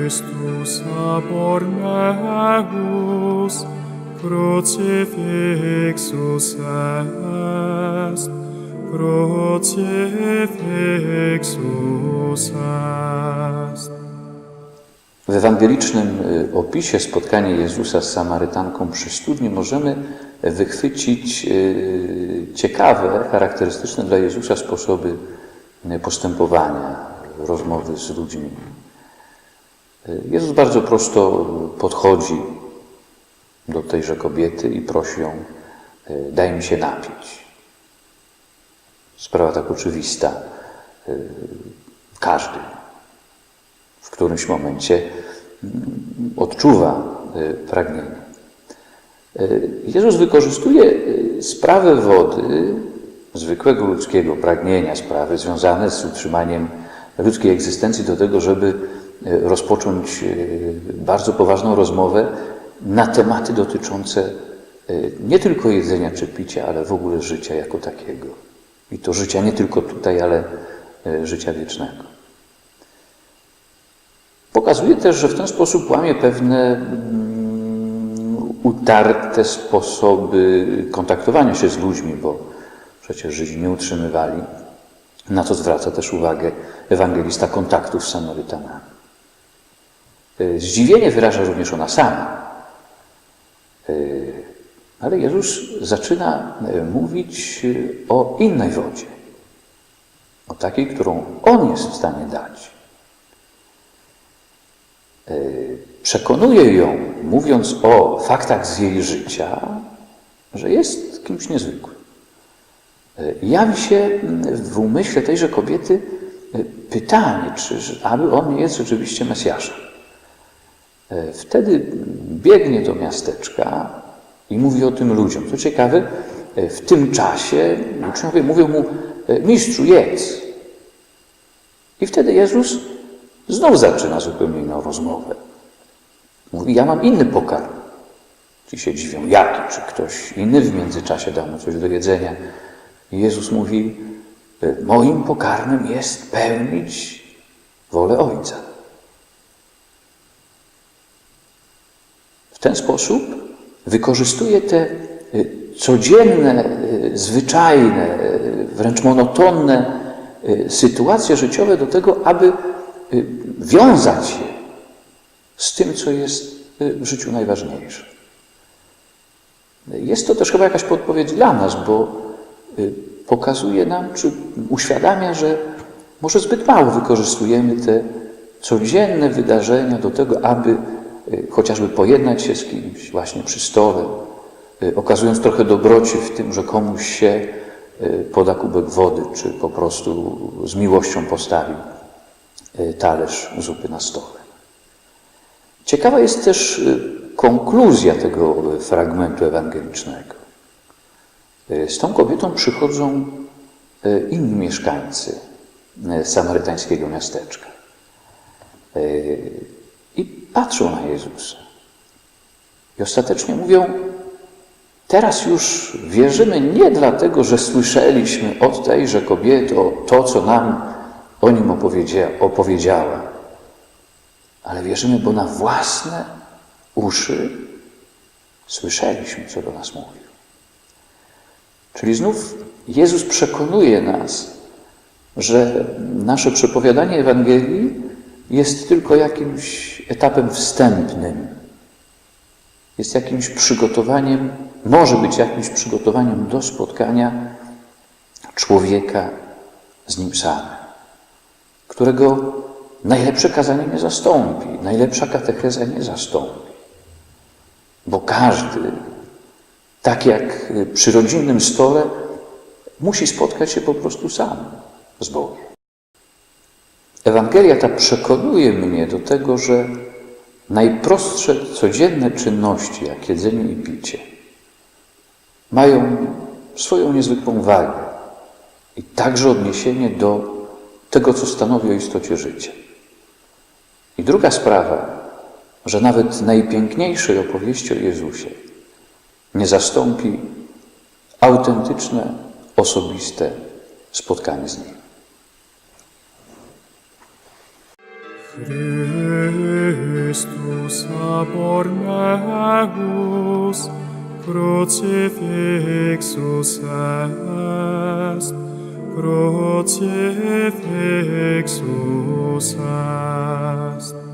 Christus abor meus crucifixus est, crucifixus est. W ewangelicznym y, opisie spotkania Jezusa z Samarytanką przy studni możemy wychwycić y, ciekawe, charakterystyczne dla Jezusa sposoby y, postępowania, rozmowy z ludźmi. Jezus bardzo prosto podchodzi do tejże kobiety i prosi ją, daj mi się napić. Sprawa tak oczywista. Każdy w którymś momencie odczuwa pragnienie. Jezus wykorzystuje sprawę wody, zwykłego ludzkiego pragnienia, sprawy związane z utrzymaniem ludzkiej egzystencji do tego, żeby y, rozpocząć y, bardzo poważną rozmowę na tematy dotyczące y, nie tylko jedzenia czy picia, ale w ogóle życia jako takiego. I to życia nie tylko tutaj, ale życia wiecznego. Pokazuje też, że w ten sposób łamie pewne mm, utarte sposoby kontaktowania się z ludźmi, bo przecież Żydzi nie utrzymywali. Na to zwraca też uwagę ewangelista kontaktów z Samarytanami. Y, Zdziwienie wyraża również ona sama. Y, Ale Jezus zaczyna y, mówić o innej wodzie. O takiej, którą On jest w stanie dać. Przekonuje ją, mówiąc o faktach z jej życia, że jest kimś niezwykłym. Jawi się w umyśle tejże kobiety pytanie, czy aby on nie jest rzeczywiście Mesjaszem. Wtedy biegnie do miasteczka i mówi o tym ludziom. Co ciekawe, w tym czasie uczniowie mówią mu, mistrzu, jedz. I wtedy Jezus znów zaczyna zupełnie inną rozmowę. Mówi, ja mam inny pokarm. Ci się dziwią, jaki? Czy ktoś inny w międzyczasie dał mu coś do jedzenia? Jezus mówi, moim pokarmem jest pełnić wolę Ojca. W ten sposób wykorzystuje te y, codzienne, y, zwyczajne, y, wręcz monotonne y, sytuacje życiowe do tego, aby y, wiązać je z tym, co jest y, w życiu najważniejsze. Jest to też chyba jakaś podpowiedź dla nas, bo y, pokazuje nam, czy uświadamia, że może zbyt mało wykorzystujemy te codzienne wydarzenia do tego, aby y, chociażby pojednać się z kimś właśnie przy stole, y, okazując trochę dobroci w tym, że komuś się y, poda kubek wody, czy po prostu z miłością postawi y, talerz zupy na stole. Ciekawa jest też y, konkluzja tego y, fragmentu ewangelicznego. Y, Z tą kobietą przychodzą y, inni mieszkańcy y, samarytańskiego miasteczka i patrzą na Jezusa. I ostatecznie mówią: Teraz już wierzymy nie dlatego, że słyszeliśmy od tejże kobiety to, co nam o nim opowiedzia, opowiedziała, ale wierzymy, bo na własne uszy słyszeliśmy, co do nas mówił. Czyli znów Jezus przekonuje nas, że nasze przepowiadanie Ewangelii jest tylko jakimś etapem wstępnym, jest jakimś przygotowaniem, może być jakimś przygotowaniem do spotkania człowieka z nim samym, którego najlepsze kazanie nie zastąpi, najlepsza katecheza nie zastąpi. Bo każdy, tak jak przy rodzinnym stole, musi spotkać się po prostu sam z Bogiem. Ewangelia ta przekonuje mnie do tego, że najprostsze codzienne czynności, jak jedzenie i picie, mają swoją niezwykłą wagę i także odniesienie do tego, co stanowi o istocie życia. I druga sprawa, że nawet najpiękniejszej opowieści o Jezusie nie zastąpi autentyczne, osobiste spotkanie z Nim. Christus abor meus, crucifixus est, crucifixus est.